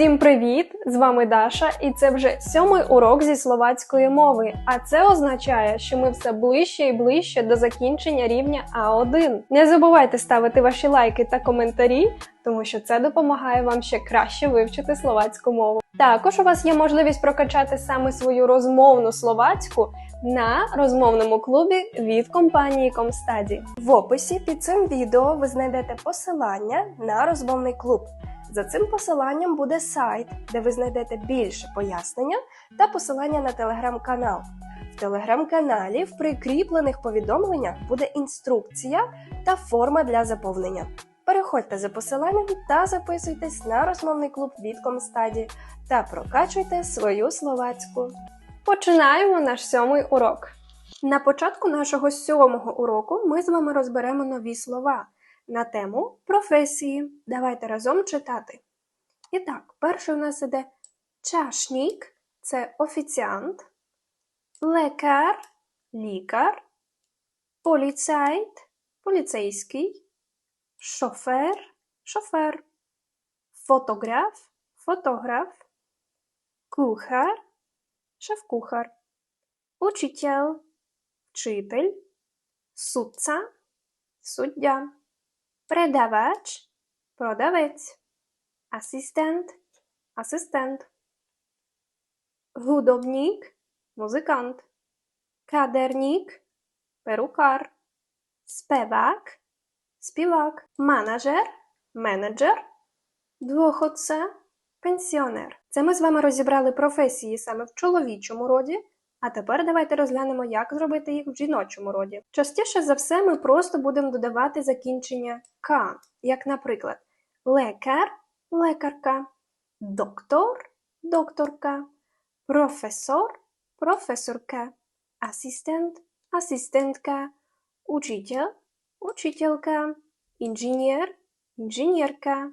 Всім привіт! З вами Даша, і це вже сьомий урок зі словацької мови. А це означає, що ми все ближче і ближче до закінчення рівня А1. Не забувайте ставити ваші лайки та коментарі, тому що це допомагає вам ще краще вивчити словацьку мову. Також у вас є можливість прокачати саме свою розмовну словацьку на розмовному клубі від компанії Комстаді. В описі під цим відео ви знайдете посилання на розмовний клуб. За цим посиланням буде сайт, де ви знайдете більше пояснення та посилання на телеграм-канал. В телеграм-каналі в прикріплених повідомленнях буде інструкція та форма для заповнення. Переходьте за посиланням та записуйтесь на розмовний клуб від Комстаді та прокачуйте свою словацьку. Починаємо наш сьомий урок. На початку нашого сьомого уроку ми з вами розберемо нові слова на тему професії. Давайте разом читати. І так, перший у нас іде чашнік це офіціант, лекар лікар, поліцайт поліцейський, шофер шофер, фотограф фотограф, кухар шеф-кухар, учитель вчитель, судця суддя. Продавач продавець, асистент асистент, гудобник музикант, кадерник перукар, спевак співак, менеджер менеджер, двоходця пенсіонер. Це ми з вами розібрали професії саме в чоловічому роді. А тепер давайте розглянемо, як зробити їх в жіночому роді. Частіше за все, ми просто будемо додавати закінчення К, як, наприклад, лекар лекарка, доктор докторка, професор професорка, асистент асистентка, учитель учителька, інженер інженерка,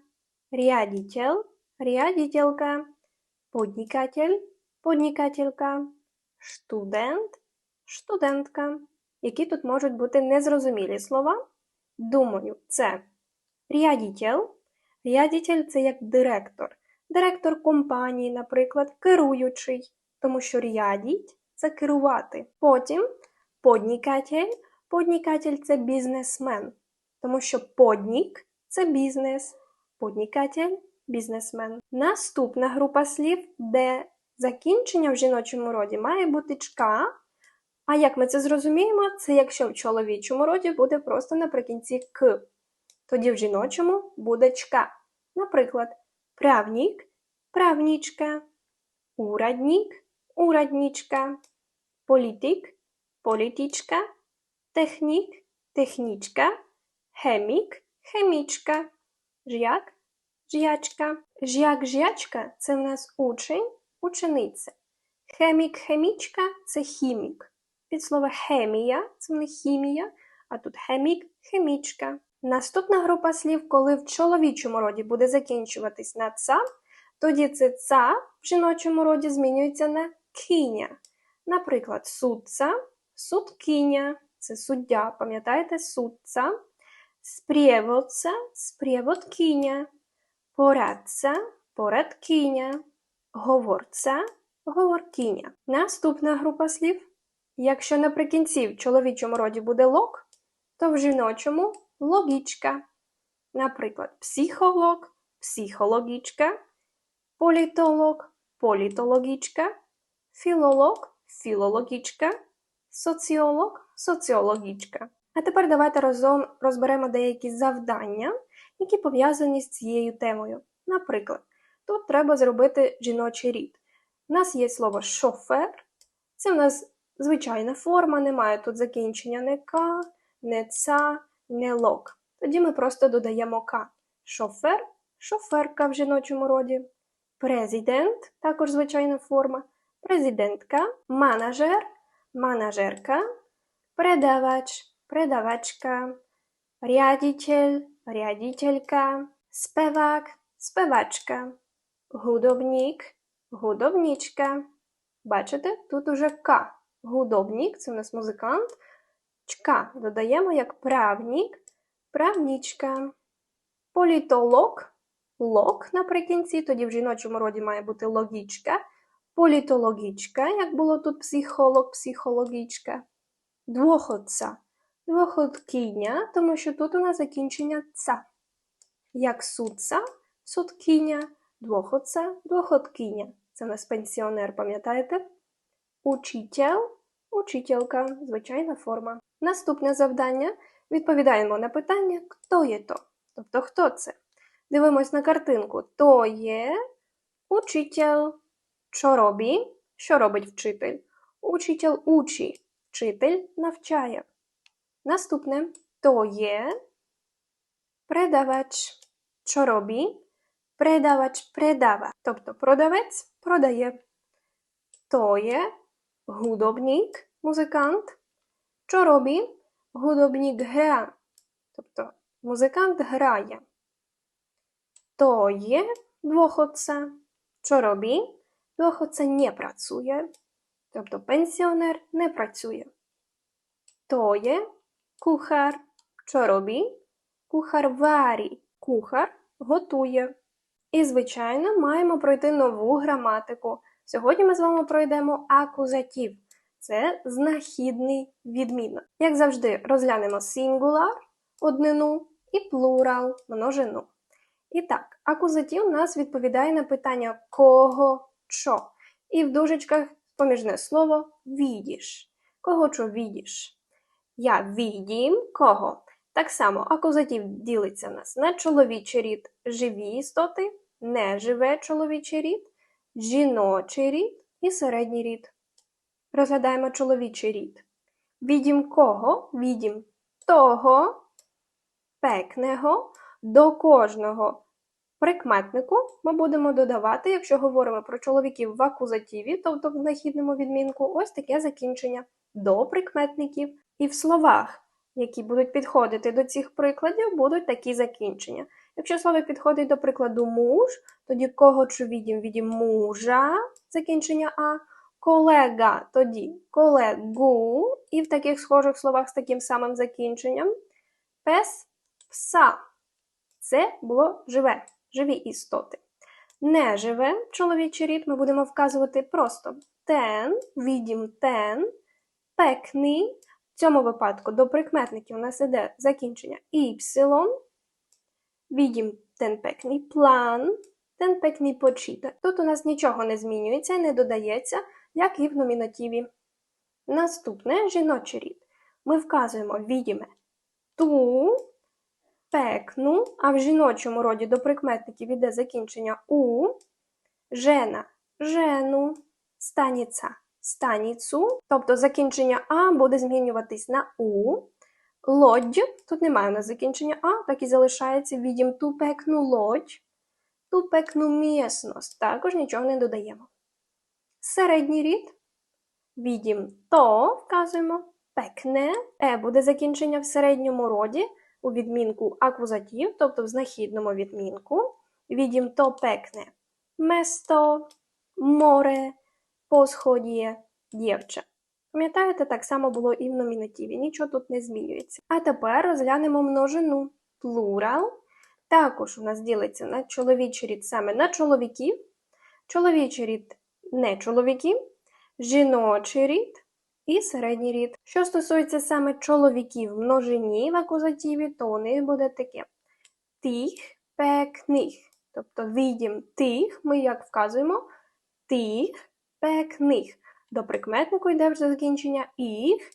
рядитель рядителька, подникатель подникателька студент, студентка. Які тут можуть бути незрозумілі слова? Думаю, це рядітель. Рядітель – це як директор. Директор компанії, наприклад, керуючий, тому що рядіть – це керувати. Потім поднікатель. Поднікатель – це бізнесмен, тому що поднік – це бізнес. Поднікатель – бізнесмен. Наступна група слів, де Закінчення в жіночому роді має бути чка. А як ми це зрозуміємо, це якщо в чоловічому роді буде просто наприкінці к. Тоді в жіночому буде чка. Наприклад, правнік правнічка, ураднік ураднічка, політик політичка, технік технічка, хемік хемічка, жяк жячка. Жяк жячка це в нас учень учениця. Хемік, хемічка це хімік. Від слова хемія це не хімія, а тут хемік, хемічка. Наступна група слів, коли в чоловічому роді буде закінчуватись на ца, тоді це ца в жіночому роді змінюється на кіня. Наприклад, судця, судкиня це суддя, пам'ятаєте, судця, спрєводця, спрєводкиня, порадця, порадкиня говорця, говоркиня. Наступна група слів. Якщо наприкінці в чоловічому роді буде лог, то в жіночому логічка. Наприклад, психолог, психологічка, політолог, політологічка, філолог, філологічка, соціолог, соціологічка. А тепер давайте разом розберемо деякі завдання, які пов'язані з цією темою. Наприклад, Тут треба зробити жіночий рід. У нас є слово шофер, це у нас звичайна форма, немає тут закінчення не К, не ца, не лок. Тоді ми просто додаємо К. Шофер, шоферка в жіночому роді. Президент також звичайна форма. Президентка, менеджер, менеджерка, предавач, предавачка, рядитель, рядителька, спевак, спевачка. Гудобнік, гудобнічка. Бачите, тут уже К. Гудобнік це у нас музикант. Чка додаємо як правнік, правнічка. Політолог, лок наприкінці, тоді в жіночому роді має бути логічка, політологічка, як було тут психолог, психологічка, двоходця, двоходкиня, тому що тут у нас закінчення ца. Як судця, судкиня, двоходця, двоходкиня. Це у нас пенсіонер, пам'ятаєте? Учитель, учителька, звичайна форма. Наступне завдання. Відповідаємо на питання, хто є то? Тобто, хто це? Дивимось на картинку. То є учитель. Що робить? Що робить вчитель? Учитель учить. Вчитель навчає. Наступне то є продавач. Що робить? Продавач продава. Тобто продавець продає. То є гудобник, музикант. Що робить? Гудобник гра. Тобто музикант грає. То є двоходця. Що робить? Двоходця не працює. Тобто пенсіонер не працює. То є кухар. Що робить? Кухар варі. Кухар готує. І, звичайно, маємо пройти нову граматику. Сьогодні ми з вами пройдемо акузатив. Це знахідний відмінок. Як завжди, розглянемо сингуляр, однину і плурал, множину. І так, акузатив у нас відповідає на питання кого, що. І в дужечках поміжне слово відіш. Кого що відіш? Я відім кого. Так само акузатив ділиться нас на чоловічий рід живі істоти, неживе чоловічий рід, жіночий рід і середній рід. Розглядаємо чоловічий рід. Відім кого? Відім того пекного до кожного прикметнику ми будемо додавати, якщо говоримо про чоловіків в акузативі, тобто в знахідному відмінку, ось таке закінчення до прикметників. І в словах, які будуть підходити до цих прикладів, будуть такі закінчення. Якщо слово підходить до прикладу муж, тоді кого чи відім відім мужа, закінчення А, колега, тоді колегу, і в таких схожих словах з таким самим закінченням пес пса. Це було живе, живі істоти. Неживе чоловічий рід ми будемо вказувати просто тен, відім тен, пекний. В цьому випадку до прикметників у нас іде закінчення y, відім ten пекний план, ten пекний почіток. Тут у нас нічого не змінюється і не додається, як і в номінативі. Наступне жіночий рід. Ми вказуємо відіме ту, пекну, а в жіночому роді до прикметників іде закінчення у, жена, жену, станіця, станіцу, тобто закінчення А буде змінюватись на У. Лодь, тут немає у нас закінчення А, так і залишається відім ту пекну лодь, ту пекну місност, також нічого не додаємо. Середній рід, відім то, вказуємо, пекне, е буде закінчення в середньому роді, у відмінку акузатив, тобто в знахідному відмінку, відім то пекне место, море, посходіє, дівча. Пам'ятаєте, так само було і в номінативі, нічого тут не змінюється. А тепер розглянемо множину плурал. Також у нас ділиться на чоловічий рід саме на чоловіків, чоловічий рід не чоловіків, жіночий рід і середній рід. Що стосується саме чоловіків множині в акузативі, то у них буде таке тих, пекних. Тобто відім тих, ми як вказуємо тих, пекних. До прикметнику йде вже закінчення їх,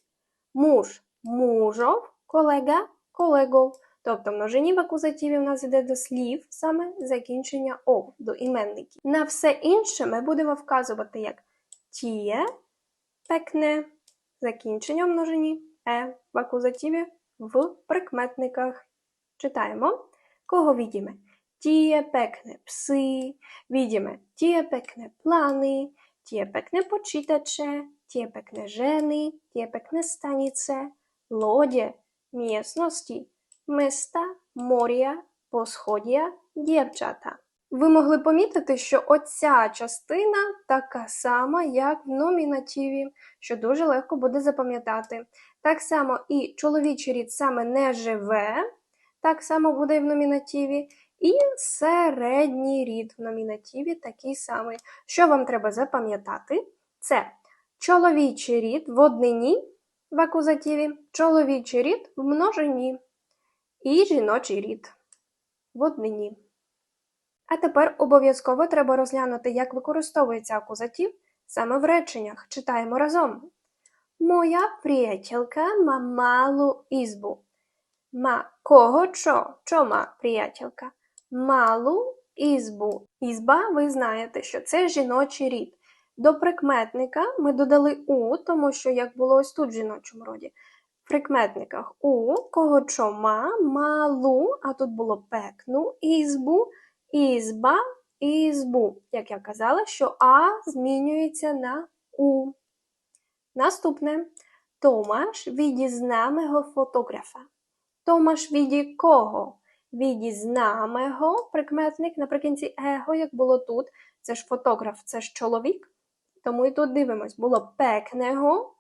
муж, мужов, колега, колегов. Тобто в множині в акузативі в нас йде до слів саме закінчення ов, до іменників. На все інше ми будемо вказувати як тіє, пекне, закінчення в множині е в акузативі в прикметниках. Читаємо. Кого відіме? Тіє пекне пси, відіме тіє пекне плани, тіє пекне почитаче, тіє пекне жени, тіє пекне станіце, лодє, місності, места, моря, посходя, дівчата. Ви могли помітити, що оця частина така сама, як в номінативі, що дуже легко буде запам'ятати. Так само і чоловічий рід саме не живе, так само буде і в номінативі, І середній рід в номінативі такий самий. Що вам треба запам'ятати? Це чоловічий рід в однині в акузативі, чоловічий рід в множині і жіночий рід в однині. А тепер обов'язково треба розглянути, як використовується акузатив саме в реченнях. Читаємо разом. Моя приятелька ма малу ізбу. Ма кого чо? Чо ма приятелька? Малу ізбу. Ізба, ви знаєте, що це жіночий рід. До прикметника ми додали у, тому що як було ось тут в жіночому роді. Прикметниках у, кого чо ма, малу, а тут було пекну, ізбу, ізба, ізбу. Як я казала, що а змінюється на у. Наступне. Томаш віді знамого фотографа. Томаш віді кого? Віді знамого прикметник наприкінці его, як було тут. Це ж фотограф, це ж чоловік. Тому і тут дивимось, було пекного,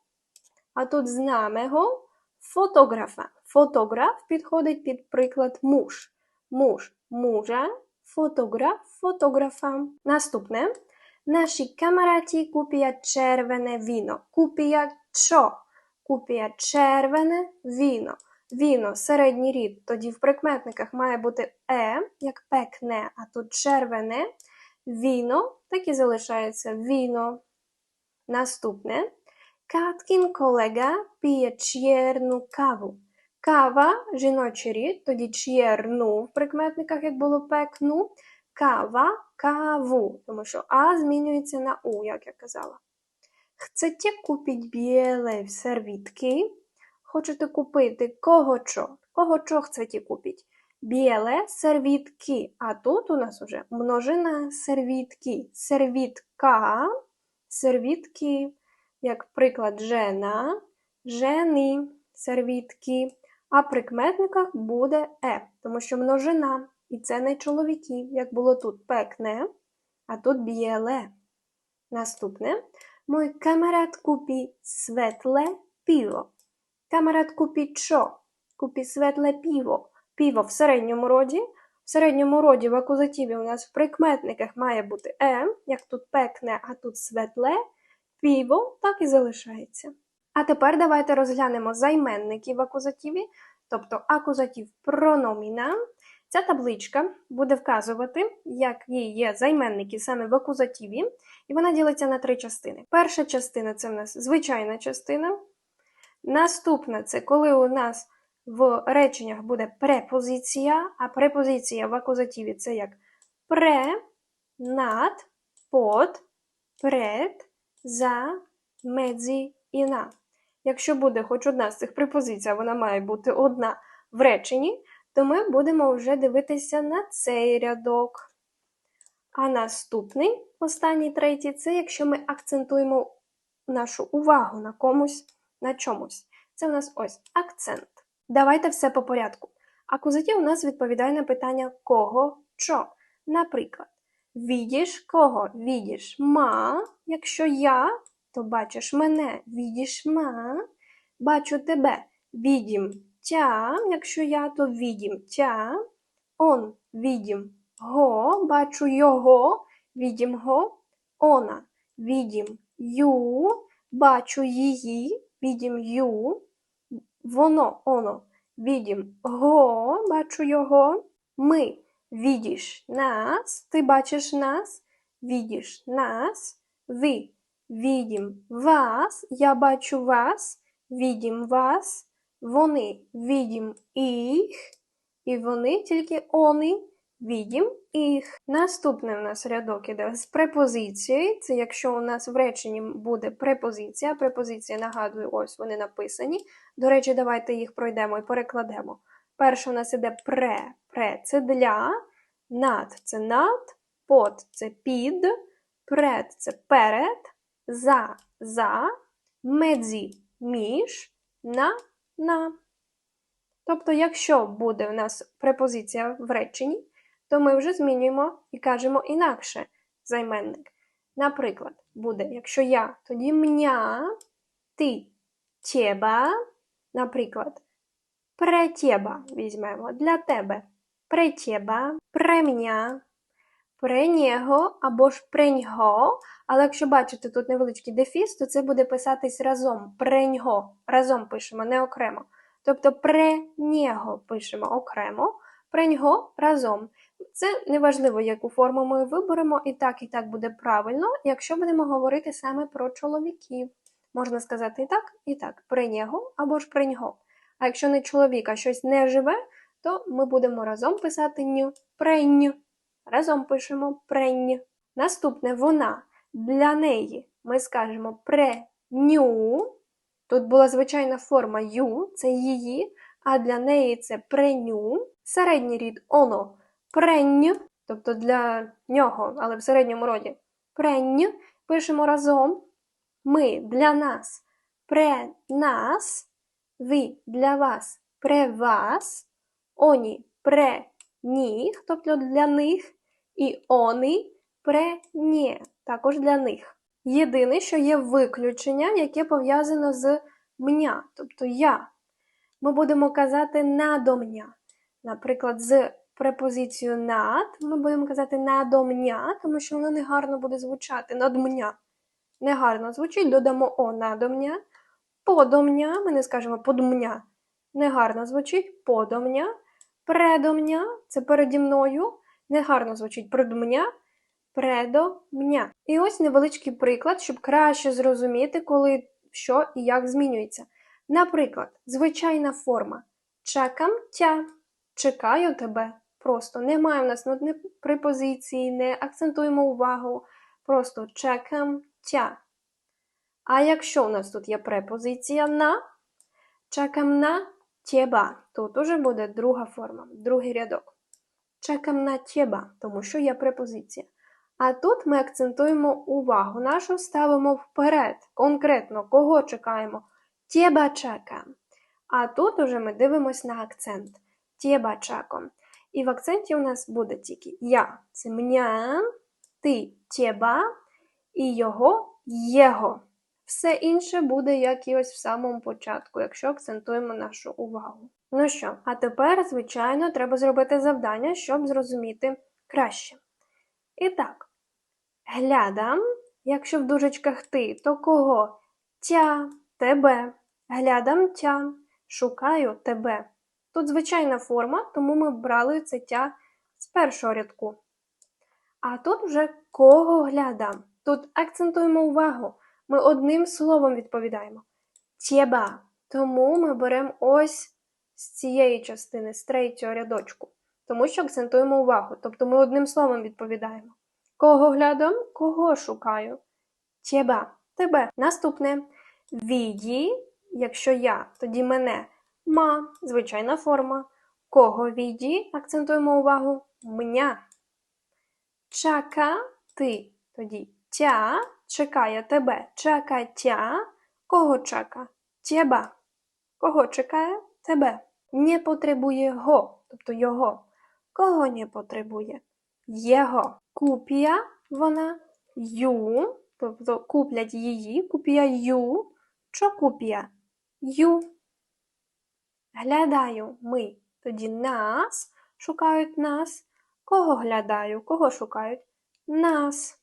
а тут знамего фотографа. Фотограф підходить під приклад муж. Муж мужа, фотограф фотографа. Наступне. Наші камараті купіять червене віно. Купіять що? Купіять червене віно. Віно, середній рід, тоді в прикметниках має бути е, як пекне, а тут червене. Віно, так і залишається віно. Наступне. Каткін колега п'є чєрну каву. Кава, жіночий рід, тоді чєрну в прикметниках, як було пекну. Кава, каву, тому що А змінюється на У, як я казала. Chcecie kupić biele serwitki? Хочете купити кого чо? Кого чо chcecie kupić? Біле сервітки. А тут у нас уже множина сервітки. Сервітка, сервітки, як приклад жена, жени, сервітки. А в прикметниках буде е, тому що множина. І це не чоловіки, як було тут пекне, а тут біле. Наступне. Мой камарад купі светле пиво. Камарад купі що? Купі светле пиво. Пиво в середньому роді. В середньому роді в акузативі у нас в прикметниках має бути е, як тут пекне, а тут светле. Пиво так і залишається. А тепер давайте розглянемо займенники в акузативі, тобто акузатив прономіна. Ця табличка буде вказувати, які є займенники саме в акузативі, і вона ділиться на три частини. Перша частина це в нас звичайна частина. Наступна це коли у нас в реченнях буде препозиція, а препозиція в акузативі це як пре, над, под, пред, за, медзі і на. Якщо буде хоч одна з цих препозицій, а вона має бути одна в реченні, то ми будемо вже дивитися на цей рядок. А наступний, останній третій, це якщо ми акцентуємо нашу увагу на комусь, на чомусь. Це у нас ось акцент. Давайте все по порядку. Акузатив у нас відповідає на питання кого, що. Наприклад, відіш кого? Відіш ма. Якщо я, то бачиш мене, відіш ма. Бачу тебе, відім тя. Якщо я, то відім тя. Он відім го. Бачу його, відім го. Она відім ю. Бачу її, відім ю. Воно, оно, відім го, бачу його. Ми відіш нас, ти бачиш нас, відіш нас, ви відім вас, я бачу вас, відім вас, вони відім їх, і вони тільки вони відім їх. Наступний у нас рядок іде з препозицією. Це якщо у нас в реченні буде препозиція. Препозиція, нагадую, ось вони написані. До речі, давайте їх пройдемо і перекладемо. Перше у нас іде пре. Пре це для, над це над, под це під, пред це перед, за за, медзі між, на на. Тобто, якщо буде в нас препозиція в реченні, то ми вже змінюємо і кажемо інакше займенник. Наприклад, буде, якщо я, тоді мня, ти, тєба, наприклад, пре тєба візьмемо для тебе. Мене, pre нього або ж pre нього. Але якщо бачите тут невеличкий дефіс, то це буде писатись разом. Pre нього. Разом пишемо, не окремо. Тобто pre пишемо окремо, pre нього разом. Це неважливо, яку форму ми виберемо, і так, і так буде правильно, якщо будемо говорити саме про чоловіків. Можна сказати і так, і так, при нього або ж при нього. А якщо не чоловік, а щось не живе, то ми будемо разом писати ню, прень. Разом пишемо прень. Наступне вона. Для неї ми скажемо преню. Тут була звичайна форма ю, це її, а для неї це преню. Середній рід оно прень, тобто для нього, але в середньому роді прень. Пишемо разом. Ми для нас пре нас, ви для вас пре вас, оні пре них, тобто для них, і они пре нє, також для них. Єдине, що є виключення, яке пов'язано з мня, тобто я. Ми будемо казати надо мня. Наприклад, з препозицією над ми будемо казати надо мня, тому що воно негарно буде звучати над мня. Негарно звучить, додамо о надо мня. Подо мня, ми не скажемо под мня. Негарно звучить подо мня. Предо мня це переді мною. Негарно звучить пред мня. Предо мня. І ось невеличкий приклад, щоб краще зрозуміти, коли що і як змінюється. Наприклад, звичайна форма. Чекам тя. Чекаю тебе. Просто немає в нас ну, не не акцентуємо увагу. Просто чекам тя. А якщо у нас тут є препозиція на, чекам на тєба. Тут уже буде друга форма, другий рядок. Чекам на тєба, тому що є препозиція. А тут ми акцентуємо увагу нашу, ставимо вперед, конкретно, кого чекаємо. Тєба чекам. А тут уже ми дивимось на акцент. Тєба чеком. І в акценті у нас буде тільки я. Це мня, ти тєба і його єго. Все інше буде як і ось в самому початку, якщо акцентуємо нашу увагу. Ну що, а тепер, звичайно, треба зробити завдання, щоб зрозуміти краще. І так, глядам, якщо в дужечках ти, то кого? Тя, тебе. Глядам тя, шукаю тебе. Тут звичайна форма, тому ми брали це тя з першого рядку. А тут вже кого глядам. Тут акцентуємо увагу. Ми одним словом відповідаємо. Тєба. Тому ми беремо ось з цієї частини, з третього рядочку. Тому що акцентуємо увагу. Тобто ми одним словом відповідаємо. Кого глядам, кого шукаю? Тєба. Тебе. Наступне. Віді, якщо я, тоді мене. Ма, звичайна форма. Кого віді, акцентуємо увагу. Мня. Чака ти. Тоді тя чекає тебе. Чака тя. Кого чака? Тєба. Кого чекає? Тебе. Не потребує го, тобто його. Кого не потребує? Його. Купія вона ю, тобто куплять її, купія ю. Що купія? Ю. Глядаю ми. Тоді нас шукають нас. Кого глядаю? Кого шукають? Нас.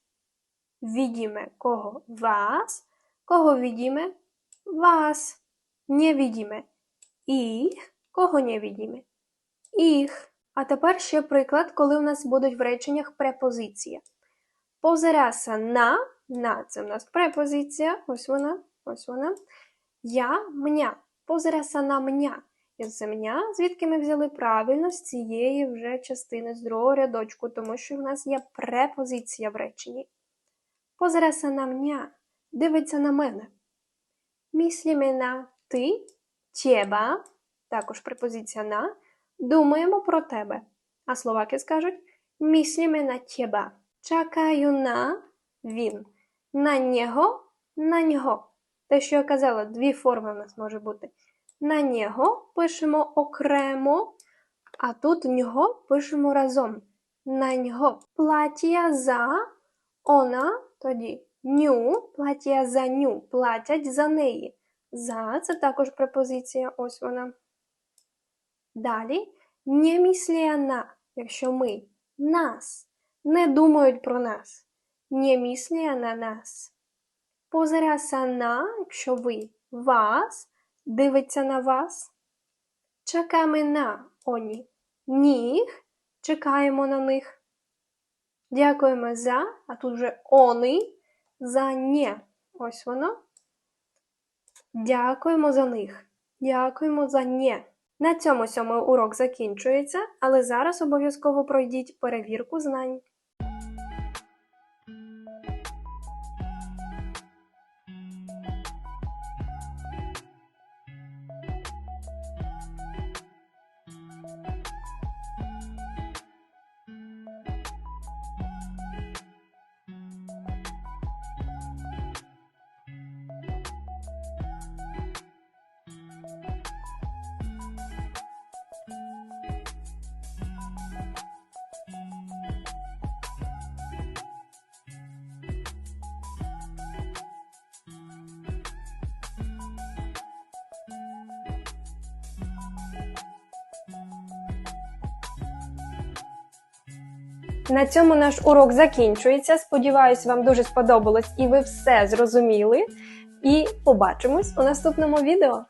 Widzimy kogo? Was. Kogo widzimy? Was. Nie widzimy ich. Кого не widzimy? Їх. А тепер ще приклад, коли у нас будуть в реченнях препозиція. Позираса на, на це в нас препозиція, ось вона, ось вона. Я, мня. Позираса на мня. І це мня, звідки ми взяли правильно з цієї вже частини з другого рядочку, тому що в нас є препозиція в реченні. Позираса на мня, дивиться на мене. Мисліме на ти, тєба, також препозиція на, думаємо про тебе. А словаки скажуть мисліме на тєба. Чекаю на він. На нього, на нього. Те, що я казала, дві форми в нас може бути. На нього пишемо окремо, а тут нього пишемо разом. На нього. Платія за она, тоді ню, платія за ню, платять за неї. За це також препозиція, ось вона. Далі не мислія на, якщо ми нас не думають про нас, не мислять на нас. Позиряся на, якщо ви вас дивиться на вас. Чекаємо на оні. Ніг, чекаємо на них. Дякуємо за, а тут вже они за нє. Ось воно. Дякуємо за них. Дякуємо за нє. На цьому сьомий урок закінчується, але зараз обов'язково пройдіть перевірку знань. На цьому наш урок закінчується. Сподіваюсь, вам дуже сподобалось і ви все зрозуміли. І побачимось у наступному відео.